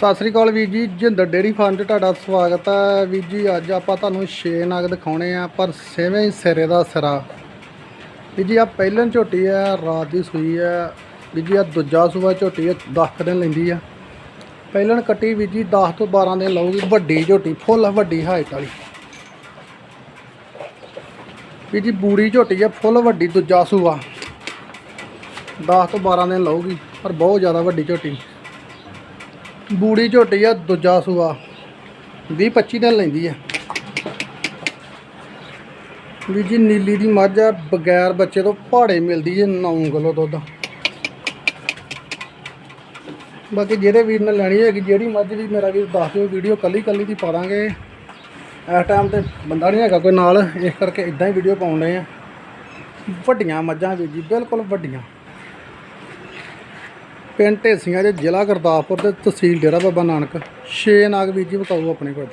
ਸਤਿ ਸ੍ਰੀ ਅਕਾਲ ਵੀਰ ਜੀ Jinder dairy farm 'ਤੇ ਤੁਹਾਡਾ ਸਵਾਗਤ ਹੈ। ਵੀਰ ਜੀ, ਅੱਜ ਆਪਾਂ ਤੁਹਾਨੂੰ ਛੇ ਨਗ ਦਿਖਾਉਣੇ ਆ, ਪਰ ਛੇਵੇਂ ਹੀ ਸਿਰੇ ਦਾ ਸਿਰਾ। ਵੀਰ ਜੀ ਆ ਪਹਿਲਨ ਝੋਟੀ ਆ, ਰਾਤ ਦੀ ਸੂਈ ਆ। ਵੀਰ ਜੀ ਆ ਦੂਜਾ ਸੂਆ ਝੋਟੀ ਆ 10 ਦਿਨ ਲੈਂਦੀ ਆ। ਪਹਿਲਨ ਕੱਟੀ ਵੀਰ ਜੀ 10 ਤੋਂ 12 ਦਿਨ ਲਊਗੀ, ਵੱਡੀ ਝੋਟੀ, ਫੁੱਲ ਵੱਡੀ ਹਾਈਟ ਵਾਲੀ। ਵੀਰ ਜੀ ਬੂੜੀ ਝੋਟੀ ਆ, ਫੁੱਲ ਵੱਡੀ ਦੂਜਾ ਸੂਆ। 10 ਤੋਂ 12 ਦਿਨ ਲਊਗੀ, ਪਰ ਬਹੁਤ ਜ਼ਿਆਦਾ ਵੱਡੀ ਝੋਟੀ। ਬੂੜੀ ਝੋਟੀ ਆ, ਦੂਜਾ ਸੂਆ। 20 25 ਦਿਨ ਲੈਂਦੀ ਆ। ਵੀ ਜੀ ਨੀਲੀ ਦੀ ਮੱਝ ਆ, ਬਗੈਰ ਬੱਚੇ ਤੋਂ ਪਹਾੜੇ ਮਿਲਦੀ ਜੇ 9 ਕਿਲੋ ਦੁੱਧ। ਬਾਕੀ ਜਿਹੜੇ ਵੀਰ ਨੇ ਲੈਣੀ ਹੈਗੀ, ਜਿਹੜੀ ਮੱਝ ਵੀ ਮੇਰਾ ਵੀਰ ਦੱਸ ਦਿਓ, ਵੀਡੀਓ ਕੱਲੀ ਕੱਲੀ ਦੀ ਪਾ ਦਾਂਗੇ। ਇਸ ਟਾਈਮ ਤੇ ਬੰਦਾ ਨਹੀਂ ਹੈਗਾ ਕੋਈ ਨਾਲ, ਇਸ ਕਰਕੇ ਇਦਾਂ ਹੀ ਵੀਡੀਓ ਪਾਉਣ ਡਏ ਆ। ਵੱਡੀਆਂ ਮੱਝਾਂ ਵੀਰ ਜੀ, ਬਿਲਕੁਲ ਵੱਡੀਆਂ। ਪਿੰਡ ਢੇਸੀਆਂ ਦੇ ਜ਼ਿਲ੍ਹਾ ਗੁਰਦਾਸਪੁਰ ਦੇ ਤਹਿਸੀਲ ਡੇਰਾ ਬਾਬਾ ਨਾਨਕ, ਛੇ ਨਾਗ ਵੀਰ ਜੀ ਬਤਾਓ ਆਪਣੇ ਕੋਲ।